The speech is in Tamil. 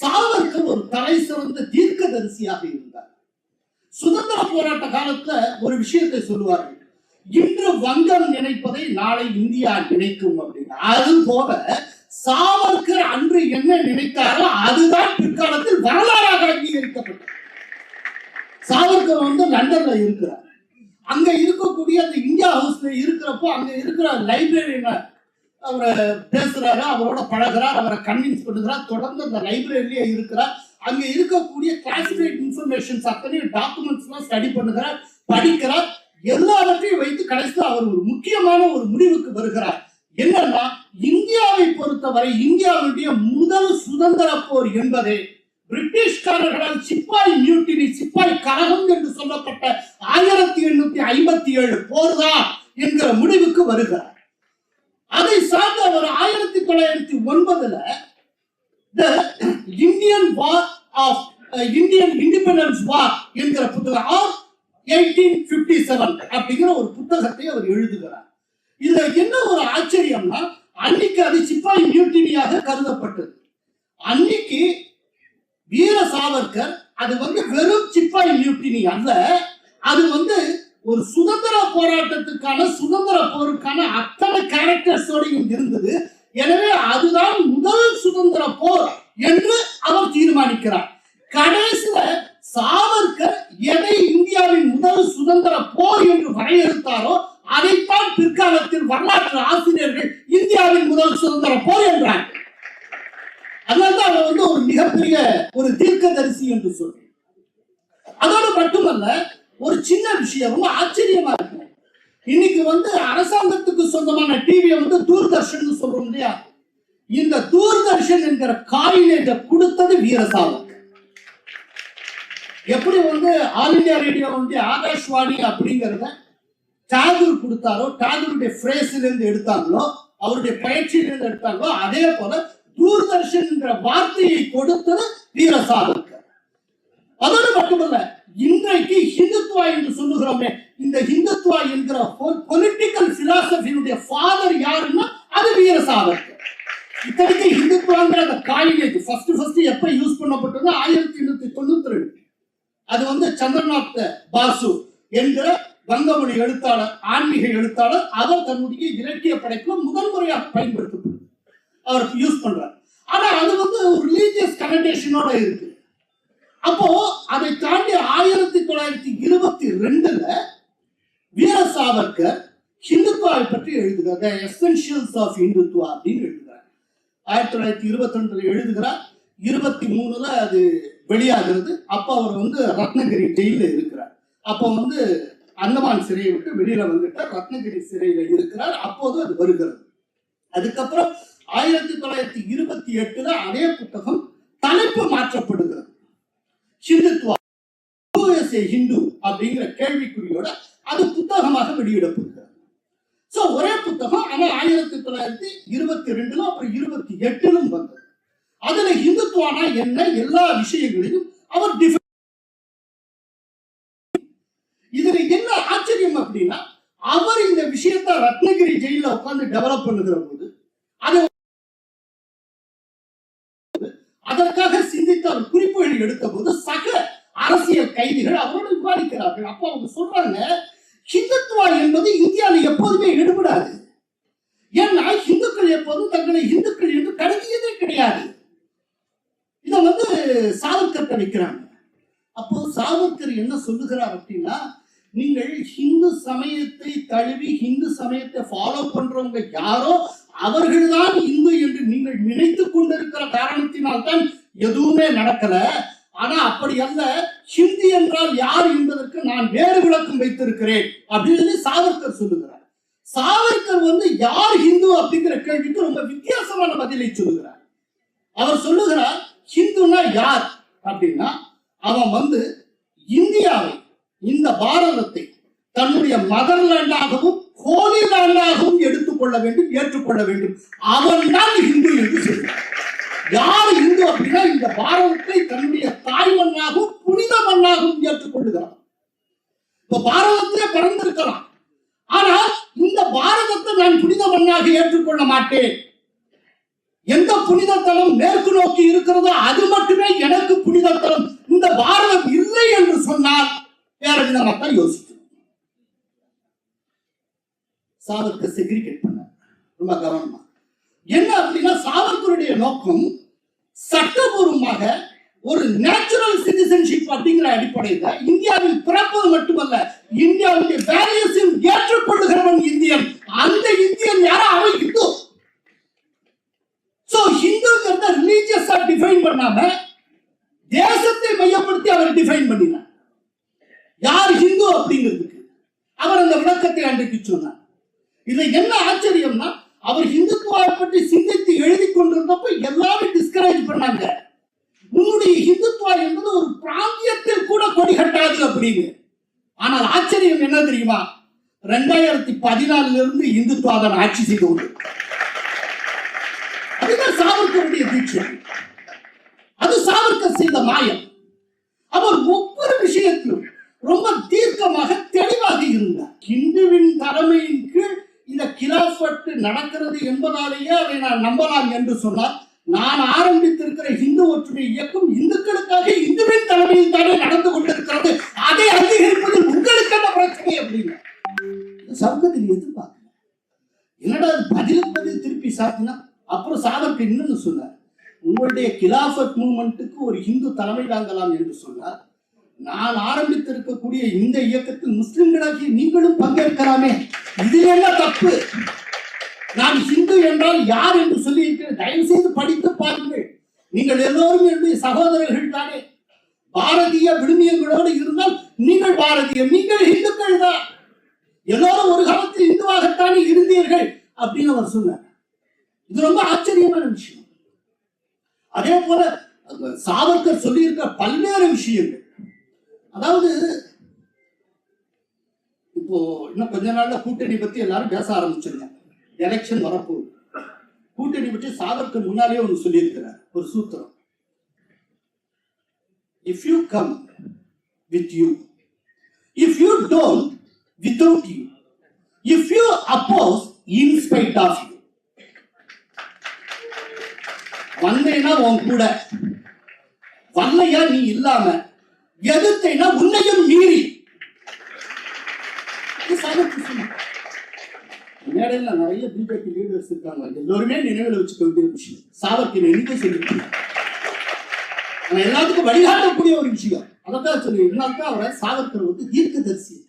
சாவர்கர் ஒரு தலை சிறந்த தீர்க்கதரிசியாக இருந்தார். சுதந்திர போராட்ட காலத்துல ஒரு விஷயத்தை சொல்லுவார்கள் இன்று வங்கம் நினைப்பதை நாளை இந்தியா நினைக்கும் அப்படின்னு. அது போல சாவர்கர் அன்று என்ன நினைத்தாரோ அதுதான் பிற்காலத்தில் வரலாறாக அங்கீகரிக்கப்பட்டது. சாவர்கர் வந்து லண்டன்ல இருக்கிறார். அங்க இருக்கக்கூடிய அந்த இந்தியா ஹவுஸ்ல இருக்கிறப்போ அங்க இருக்கிற லைப்ரரியில அவரை பேசுறாரு அவரோட பழகுறார் அவரை கன்வின்ஸ் பண்ணுகிறார் தொடர்ந்து அந்த லைப்ரரியிலேயே இருக்கிறார். அங்கே இருக்கக்கூடிய கிளாசிஃபைட் இன்ஃபர்மேஷன்ஸ் அத்தனை டாக்குமெண்ட்ஸ்லாம் ஸ்டடி பண்ணுகிறார் படிக்கிறார். எல்லாவற்றையும் வைத்து கடைசியில் அவர் ஒரு முக்கியமான ஒரு முடிவுக்கு வருகிறார். என்னன்னா இந்தியாவை பொறுத்தவரை இந்தியாவுடைய முதல் சுதந்திர போர் என்பதே பிரிட்டிஷ்காரர்களால் சிப்பாய் நியூட்டினி சிப்பாய் கழகம் என்று சொல்லப்பட்ட ஆயிரத்தி எண்ணூத்தி ஐம்பத்தி ஏழு போர்தான் என்கிற முடிவுக்கு வருகிறார். அதை சார்ந்து அவர் ஆயிரத்தி தொள்ளாயிரத்தி ஒன்பதுல the Indian war of Indian independence war என்கிற புத்தகம் ஆஃப் எயிட்டீன் பிப்டி செவன் அப்படிங்கிற ஒரு புத்தகத்தை அவர் எழுதுகிறார். இதுல என்ன ஒரு ஆச்சரியம்னா அன்னைக்கு அது சிப்பாய் நியூட்டினியாக கருதப்பட்டது. அன்னைக்கு வீர சாவர்கர் அது வந்து வெறும் சிப்பாய் நியூட்டினி அல்ல அது வந்து ஒரு சுதந்திர போராட்டத்துக்கான சுதந்திர போருக்கான அத்தனை கேரக்டர்ஸோடையும் இருந்தது. எனவே அதுதான் முதல் சுதந்திர போர் என்று அவர் தீர்மானிக்கிறார். கடைசியில சாவர்கர் எதை இந்தியாவின் முதல் சுதந்திர போர் என்று வரையறுத்தாரோ அதைத்தான் பிற்காலத்தில் வரலாற்று ஆசிரியர்கள் இந்தியாவின் முதல் சுதந்திர போர் என்றார். அதனால்தான் அவர் வந்து ஒரு மிகப்பெரிய ஒரு தீர்க்கதரிசி என்று சொல்றேன். அதோடு மட்டுமல்ல ஒரு சின்ன விஷயம் ரொம்ப ஆச்சரியமா இருக்கு. இன்னைக்கு வந்து அரசாங்கத்துக்கு சொந்தமான டிவியை வந்து தூர்தர்ஷன் சொல்றோம் இல்லையா? இந்த தூர்தர்ஷன் என்கிற காயினேஜை கொடுத்தது வீரசாவர்கர் எப்படி வந்து ஆல் இந்தியா ரேடியோ வந்து ஆகாஷ்வாணி அப்படிங்கிறத டாகூர் கொடுத்தாரோ டாகூருடைய ஃப்ரேஸ்ல இருந்து எடுத்தாங்களோ அவருடைய பயிற்சியிலிருந்து எடுத்தாங்களோ அதே போல தூர்தர்ஷன் என்ற வார்த்தையை கொடுத்தது வீர அதோடு மட்டுமல்ல இன்றைக்கு ஹிந்துத்வா என்று சொல்லுகிறோமே இந்த ஹிந்துத்வா என்கிற பொலிட்டிக்கல் பிலாசபியினுடைய ஃபாதர் யாருன்னா அது வீர சாவர்கர் இத்தனைக்கு ஹிந்துத்வாங்கிற அந்த காயினேஜ் ஃபர்ஸ்ட் ஃபர்ஸ்ட் எப்ப யூஸ் பண்ணப்பட்டது ஆயிரத்தி எண்ணூத்தி தொண்ணூத்தி ரெண்டு. அது வந்து சந்திரநாத் பாசு என்கிற வங்கமொழி எழுத்தாளர் ஆன்மீக எழுத்தாளர் அவர் தன்னுடைய இலக்கிய படைப்புல முதல் முறையாக பயன்படுத்தப்படுது அவர் யூஸ் பண்றார். ஆனா அது வந்து ஒரு ரிலீஜியஸ் கனெக்டேஷனோட இருக்கு. அப்போ அதை தாண்டி ஆயிரத்தி தொள்ளாயிரத்தி இருபத்தி ரெண்டுல வீர சாவர்கர் ஹிந்துத்வாவை பற்றி எழுதுகிறார். த எசென்ஷியல்ஸ் ஆஃப் ஹிந்துத்வா அப்படின்னு எழுதுகிறார். ஆயிரத்தி தொள்ளாயிரத்தி இருபத்தி ரெண்டுல எழுதுகிறார். இருபத்தி மூணுல அது வெளியாகிறது. அப்போ அவர் வந்து ரத்னகிரி ஜெயில இருக்கிறார். அப்போ வந்து அந்தமான் சிறையை விட்டு வெளியில வந்துட்டார். ரத்னகிரி சிறையில இருக்கிறார். அப்போது அது வருகிறது. அதுக்கப்புறம் ஆயிரத்தி தொள்ளாயிரத்தி இருபத்தி எட்டுல அதே புத்தகம் தலைப்பு மாற்றப்படுகிறது. ஹிந்துத்வா ஹிந்து அப்படிங்கிற கேள்விக்குறியோட அது புத்தகமாக வெளியிடப்படுகிறது. சோ ஒரே புத்தகம் ஆனா ஆயிரத்தி தொள்ளாயிரத்தி இருபத்தி ரெண்டுல அப்புறம் இருபத்தி எட்டிலும் வந்தது. அதுல ஹிந்துத்வானா என்ன? எல்லா விஷயங்களையும் அவர் இதுல என்ன ஆச்சரியம் அப்படின்னா அவர் இந்த விஷயத்தை ரத்னகிரி ஜெயில உட்காந்து டெவலப் பண்ணுகிற போது குறித்து அவர் குறிப்புகள் எடுத்த போது சக அரசியல் கைதிகள் அவரோடு விவாதிக்கிறார்கள். அப்போ அவங்க சொல்றாங்க ஹிந்துத்வா என்பது இந்தியாவில் எப்போதுமே எடுபடாது. ஏன்னா இந்துக்கள் எப்போதும் தங்களை இந்துக்கள் என்று கருதியதே கிடையாது. இதை வந்து சாவர்கர் வைக்கிறாங்க அப்போ சாவர்கர் என்ன சொல்லுகிறார் அப்படின்னா நீங்கள் ஹிந்து சமயத்தை தழுவி ஹிந்து சமயத்தை ஃபாலோ பண்றவங்க யாரோ அவர்கள்தான் இந்து என்று நீங்கள் நினைத்துக் கொண்டிருக்கிற காரணத்தினால் தான் எதுவுமே நடக்கல. ஆனா அப்படி அல்ல ஹிந்தி என்றால் யார் என்பதற்கு நான் வேறு விளக்கம் வைத்திருக்கிறேன் அப்படின்னு சொல்லி சாவர்கர் சொல்லுகிறார். சாவர்கர் வந்து யார் ஹிந்து அப்படிங்கிற கேள்விக்கு ரொம்ப வித்தியாசமான பதிலை சொல்லுகிறார். அவர் சொல்லுகிறார் ஹிந்துனா யார்? அப்படின்னா அவன் வந்து இந்தியாவை இந்த பாரதத்தை தன்னுடைய மதர்லாண்டாகவும் ஹோலி நாளாகவும் எடுத்துக்கொள்ள வேண்டும் ஏற்றுக்கொள்ள வேண்டும். அவன் தான் இந்து என்று சொல்கிறார் யார் இந்து அப்படின்னா இந்த பாரதத்தை தன்னுடைய தாய் மண்ணாகவும் புனித மண்ணாகவும் ஏற்றுக்கொள்ளுகிறான். இப்ப பாரதத்திலே பிறந்திருக்கலாம் ஆனால் இந்த பாரதத்தை நான் புனித மண்ணாக ஏற்றுக்கொள்ள மாட்டேன். எந்த புனிதத்தலம் மேற்கு நோக்கி இருக்கிறதோ அது மட்டுமே எனக்கு புனிதத்தலம். இந்த பாரதம் இல்லை என்று சொன்னால் வேற விதமாத்தான் யோசிக்கும். சாவத்தை செக்ரிகேட் பண்ண ரொம்ப கவனமா. என்ன அப்படின்னா சாவர்கருடைய நோக்கம் சட்டபூர்வமாக ஒரு நேச்சுரல் சிட்டிசன்ஷிப் அப்படிங்கிற அடிப்படையில் இந்தியாவில் பிறப்பது மட்டுமல்ல இந்தியாவுடைய வேல்யூஸையும் ஏற்றுக்கொள்ளுகிறவன் இந்தியன். அந்த இந்தியன் யாரா? அவன் இந்து சோ ஹிந்துங்கிறத ரிலீஜியஸா டிஃபைன் பண்ணாம தேசத்தை மையப்படுத்தி அவர் டிஃபைன் பண்ணினார். யார் ஹிந்து அப்படிங்கிறதுக்கு? அவர் அந்த விளக்கத்தை அன்றைக்கு சொன்னார். இதுல என்ன ஆச்சரியம்னா அவர் இந்துத்துவாவை பற்றி சிந்தித்து எழுதி கொண்டிருந்தப்ப எல்லாரும் டிஸ்கரேஜ் பண்ணாங்க. உன்னுடைய இந்துத்துவா என்பது ஒரு பிராந்தியத்தில் கூட கொடி கட்டாது அப்படின்னு. ஆனால் ஆச்சரியம் என்ன தெரியுமா? ரெண்டாயிரத்தி பதினாலுல இருந்து இந்துத்துவா தான் ஆட்சி செய்து கொண்டு அதுதான் சாவர்கருடைய தீட்சை. அது சாவர்கர் செய்த மாயம். அவர் ஒவ்வொரு விஷயத்திலும் ரொம்ப தீர்க்கமாக தெளிவாக இருந்தார். இந்துவின் தலைமையின் கிலாஃபட் நடக்கிறது என்பதாலேயே அதை நான் நம்பலாம் என்று சொன்னால் நான் ஆரம்பித்திருக்கிற இந்து ஒற்றுமை இயக்கம் இந்துக்களுக்காக இந்துவின் தலைமையில் தானே நடந்து கொண்டிருக்கிறது. அதை அங்கீகரிப்பதில் உங்களுக்கு என்ன பிரச்சனை அப்படின்னு சமூகத்தில் எதிர்பார்க்கல. என்னடா பதிலுக்கு பதில் திருப்பி சாத்தினா அப்புறம் சாதம் இன்னொன்னு சொன்னார். உங்களுடைய கிலாஃபத் மூமெண்ட்டுக்கு ஒரு இந்து தலைமை தாங்கலாம் என்று சொன்னார். நான் ஆரம்பித்திருக்கக்கூடிய இந்த இயக்கத்தில் முஸ்லிம்களாகி நீங்களும் பங்கேற்கலாமே. இது என்ன தப்பு? நான் ஹிந்து என்றால் யார் என்று சொல்லி இருக்கிறேன் தயவு செய்து படித்து பாருங்கள். நீங்கள் எல்லோரும் என்னுடைய சகோதரர்கள் தானே. பாரதிய விடுமியங்களோடு இருந்தால் நீங்கள் பாரதியம் நீங்கள் இந்துக்கள் தான். எல்லோரும் ஒரு காலத்தில் இந்துவாகத்தானே இருந்தீர்கள் அப்படின்னு அவர் சொன்னார். இது ரொம்ப ஆச்சரியமான விஷயம். அதே போல சாவர்கர் சொல்லியிருக்க பல்வேறு விஷயங்கள். அதாவது இப்போ இன்னும் கொஞ்ச நாள்ல கூட்டணி பத்தி எல்லாரும் பேச ஆரம்பிச்சிருந்தாங்க எலெக்ஷன் வரப்போகுது கூட்டணி பற்றி சாதற்கு முன்னாலே ஒன்று சொல்லியிருக்கிறார் ஒரு சூத்திரம். If you come with you if you don't without you if you oppose in spite of you வந்தேன்னா உன் கூட வல்லையா நீ இல்லாம எதிர்த்தைனா உன்னையும் மீறி. இது சொன்ன மேடையில நிறைய பிஜேபி லீடர்ஸ் இருக்காங்க. எல்லோருமே நினைவில் வச்சுக்க வேண்டிய ஒரு விஷயம். சாவர்கர் எண்ணிக்கை சொல்லியிருக்காங்க ஆனா எல்லாத்துக்கும் வழிகாட்டக்கூடிய ஒரு விஷயம். அதைத்தான் சொல்லி இதனால்தான் அவரை சாவர்கர் வந்து தீர்க்கதரிசி.